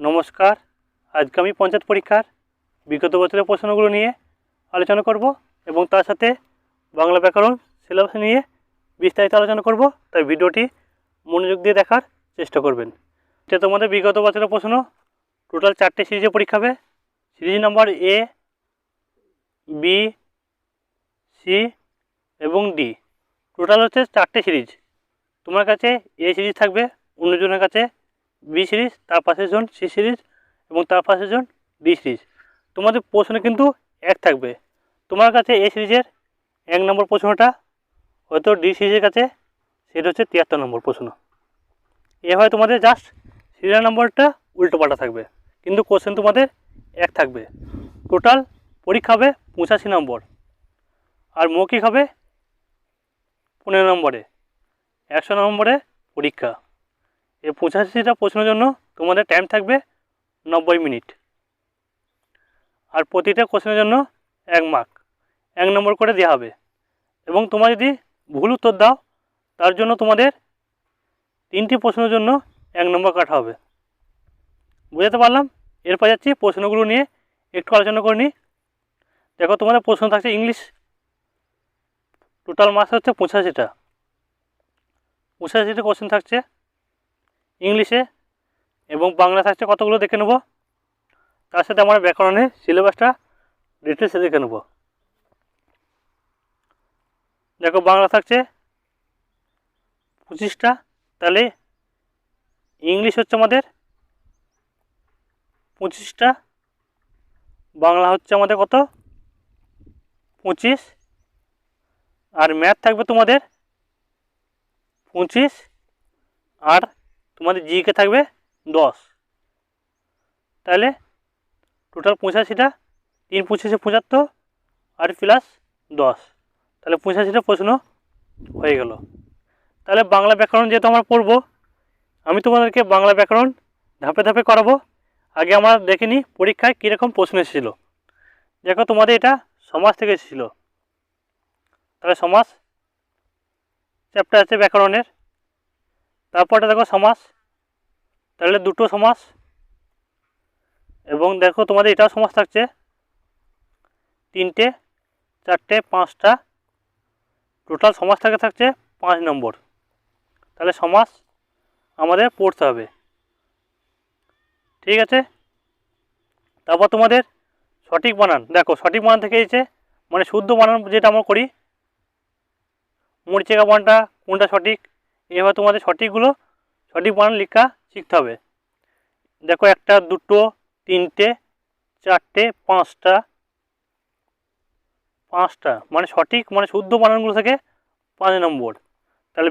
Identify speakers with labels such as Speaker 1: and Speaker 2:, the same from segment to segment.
Speaker 1: নমস্কার। আজকে আমি পঞ্চায়েত পরীক্ষার বিগত বছরের প্রশ্নগুলো নিয়ে আলোচনা করব এবং তার সাথে বাংলা ব্যাকরণ সিলেবাস নিয়ে বিস্তারিত আলোচনা করব, তাই ভিডিওটি মনোযোগ দিয়ে দেখার চেষ্টা করবেন। এটা তোমাদের বিগত বছরের প্রশ্ন টোটাল চারটে সিরিজে পরীক্ষা হবে। Series number A B C এবং ডি টোটাল হচ্ছে চারটে সিরিজ তোমার কাছে এ সিরিজ থাকবে অন্যজনের কাছে বি সিরিজ, তার পাশের জন, সি সিরিজ এবং তার পাশের জন, ডি সিরিজ। তোমাদের প্রশ্ন কিন্তু এক থাকবে। তোমার কাছে এ সিরিজের এক নম্বর প্রশ্নটা, হয়তো ডি সিরিজের কাছে সেটা হচ্ছে তিয়াত্তর নম্বর প্রশ্ন। এ হয় তোমাদের জাস্ট সিরিয়াল নম্বরটা উল্টো পাল্টা থাকবে, কিন্তু কোশ্চেন তোমাদের এক থাকবে। টোটাল পরীক্ষা হবে পঁচাশি নম্বর আর মৌখিক হবে পনেরো নম্বরে, একশো নম্বরে পরীক্ষা। এই পঁচাশিটা প্রশ্নের জন্য তোমাদের টাইম থাকবে নব্বই মিনিট আর প্রতিটা কোশ্চেনের জন্য এক মার্ক এক নম্বর করে দেওয়া হবে। এবং তোমরা যদি ভুল উত্তর দাও, তার জন্য তোমাদের তিনটি প্রশ্নের জন্য এক নম্বর কাটা হবে। বুঝাতে পারলাম? এরপর যাচ্ছি প্রশ্নগুলো নিয়ে একটু আলোচনা করে নিই। দেখো, তোমাদের প্রশ্ন থাকছে ইংলিশ টোটাল মার্কস হচ্ছে পঁচাশিটা। পঁচাশিটা কোশ্চেন থাকছে ইংলিশে এবং বাংলা থাকছে কতগুলো দেখে নেব? তার সাথে আমরা ব্যাকরণের সিলেবাসটা ডিটেলসে দেখে নেব। দেখো, বাংলা থাকছে পঁচিশটা। তাহলে ইংলিশ হচ্ছে আমাদের পঁচিশটা। বাংলা হচ্ছে আমাদের কত? পঁচিশ। আর ম্যাথ থাকবে তোমাদের পঁচিশ। আর তোমাদের জিকে থাকবে দশ। তাহলে টোটাল পঁচাশিটা তিন পঁচিশে পঁচাত্তর, আর প্লাস দশ। তাহলে পঁচাশিটা প্রশ্ন হয়ে গেল। তাহলে বাংলা ব্যাকরণ যেহেতু আমরা পড়ব, আমি তোমাদেরকে বাংলা ব্যাকরণ ধাপে ধাপে করাবো। আগে আমরা দেখে নিই পরীক্ষায় কীরকম প্রশ্ন এসেছিল। দেখো তোমাদের এটা সমাজ থেকে এসেছিল। তাহলে সমাজ চ্যাপ্টার আছে ব্যাকরণের। তারপরটা দেখো সমাস। তাহলে দুটো সমাস। এবং দেখো তোমাদের এটাও সমাস থাকছে। তিনটে, চারটে, পাঁচটা। টোটাল সমাস থাকে, থাকছে পাঁচ নম্বর। তাহলে সমাস আমাদের পড়তে হবে। ঠিক আছে? তারপর তোমাদের সঠিক বানান। দেখো সঠিক বানান থেকে এসেছে মানে শুদ্ধ বানান যেটা আমরা করি। মরিচেকা বানানটা কোনটা সঠিক? এভাবে তোমাদের সঠিকগুলো, সঠিক বানান লেখা শিখতে হবে। দেখো একটা, দুটো, তিনটে, চারটে, পাঁচটা পাঁচটা। মানে সঠিক মানে শুদ্ধ বানানগুলো থেকে পাঁচ নম্বর। তাহলে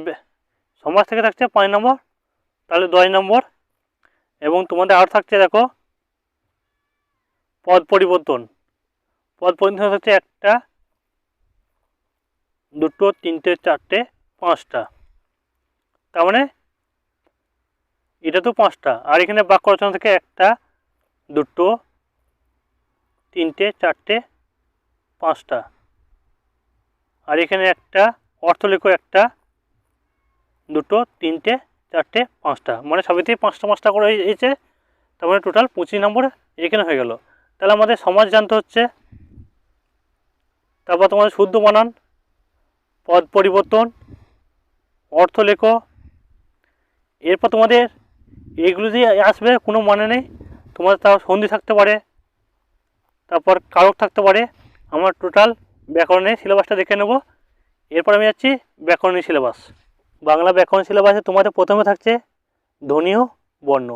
Speaker 1: সমাজ থেকে থাকছে পাঁচ নম্বর, তাহলে দশ নম্বর। এবং তোমাদের আর থাকছে দেখো, পদ পরিবর্তন। পদ পরিবর্তন হচ্ছে একটা, দুটো, তিনটে, চারটে, পাঁচটা। তার মানে এটা তো পাঁচটা। আর এখানে বাক্য রচনা থেকে একটা, দুটো, তিনটে, চারটে, পাঁচটা। আর এখানে একটা অর্থ অর্থলেখ একটা, দুটো, তিনটে, চারটে, পাঁচটা। মানে সবেতেই পাঁচটা পাঁচটা করে হয়েছে তার মানে টোটাল পঁচিশ নম্বর এখানে হয়ে গেল। তাহলে আমাদের সমাজ জানতে হচ্ছে, তারপর তোমাদের শুদ্ধ বানান পদ পরিবর্তন অর্থ লেখো এরপর তোমাদের এগুলো দিয়ে আসবে, কোনো মানে নেই। তোমাদের তাও সন্ধি থাকতে পারে, তারপর কারক থাকতে পারে। আমার টোটাল ব্যাকরণের সিলেবাসটা দেখে নেব। এরপর আমি যাচ্ছি ব্যাকরণের সিলেবাস বাংলা ব্যাকরণ সিলেবাসে তোমাদের প্রথমে থাকছে ধ্বনি ও বর্ণ।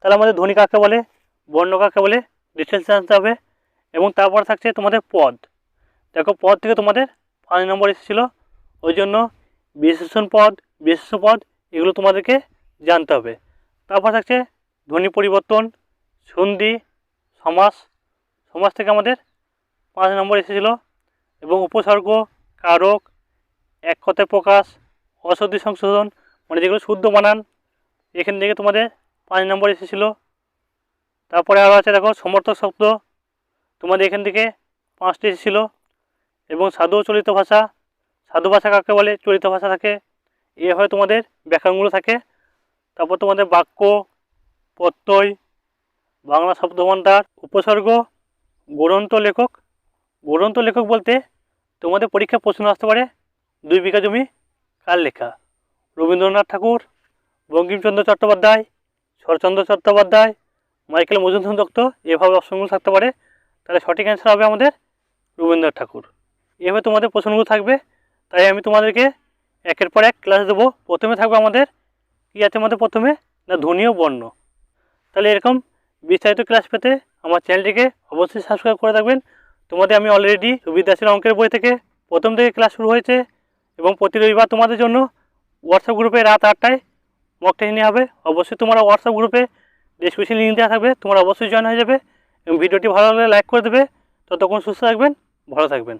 Speaker 1: তাহলে আমাদের ধ্বনি কাকে বলে? বর্ণ কাকে বলে? ডিটেলস জানতে হবে। এবং তারপর থাকছে তোমাদের পদ। দেখো, পদ থেকে তোমাদের পাঁচ নম্বর এসেছিল। ওই জন্য বিশেষণ পদ, বিশেষ পদ, এগুলো তোমাদেরকে জানতে হবে। তারপর থাকছে ধ্বনি পরিবর্তন, সন্ধি, সমাস। সমাস থেকে আমাদের পাঁচ নম্বর এসেছিল এবং উপসর্গ, কারক, এক কথায় প্রকাশ অসদ্ধি সংশোধন মানে যেগুলো শুদ্ধ বানান, এখান থেকে তোমাদের পাঁচ নম্বর এসেছিল। তারপরে আরও আছে দেখো, সমর্থক শব্দ, তোমাদের এখান থেকে পাঁচটি এসেছিল এবং সাধু চলিত ভাষা। সাধু ভাষা কাকে বলে? চলিত ভাষা থাকে। এ হয় তোমাদের ব্যাকরণগুলো থাকে। তারপর তোমাদের বাক্য, প্রত্যয়, বাংলা শব্দভাণ্ডার, উপসর্গ গ্রন্থ লেখক। গ্রন্থ লেখক বলতে তোমাদের পরীক্ষা প্রশ্ন আসতে পারে, দুই বিঘা জমি, কার লেখা? রবীন্দ্রনাথ ঠাকুর, বঙ্কিমচন্দ্র চট্টোপাধ্যায়, শরৎচন্দ্র চট্টোপাধ্যায়, মাইকেল মধুসূদন দত্ত, এভাবে অপশনগুলো থাকতে পারে। তাহলে সঠিক অ্যান্সার হবে আমাদের রবীন্দ্রনাথ ঠাকুর। এভাবে তোমাদের প্রশ্নগুলো থাকবে, তাই আমি তোমাদেরকে একের পর এক ক্লাস দেবো। প্রথমে থাকবে আমাদের কী আছে আমাদের প্রথমে? না ধ্বনি ও বর্ণ। তাহলে এরকম বিস্তারিত ক্লাস পেতে আমার চ্যানেলটিকে অবশ্যই সাবস্ক্রাইব করে রাখবেন। তোমাদের আমি অলরেডি সুবিদ্যাশীল অঙ্কের বই থেকে প্রথম থেকে ক্লাস শুরু হয়েছে এবং প্রতি রবিবার তোমাদের জন্য হোয়াটসঅ্যাপ গ্রুপে রাত আটটায় মক টেস্ট নেওয়া হবে। অবশ্যই তোমরা হোয়াটসঅ্যাপ গ্রুপে ডিসক্রিপশন লিঙ্ক দেওয়া থাকবে। তোমরা অবশ্যই জয়েন হয়ে যাবে এবং ভিডিওটি ভালো লাগলে লাইক করে দেবে। ততক্ষণ সুস্থ থাকবেন, ভালো থাকবেন।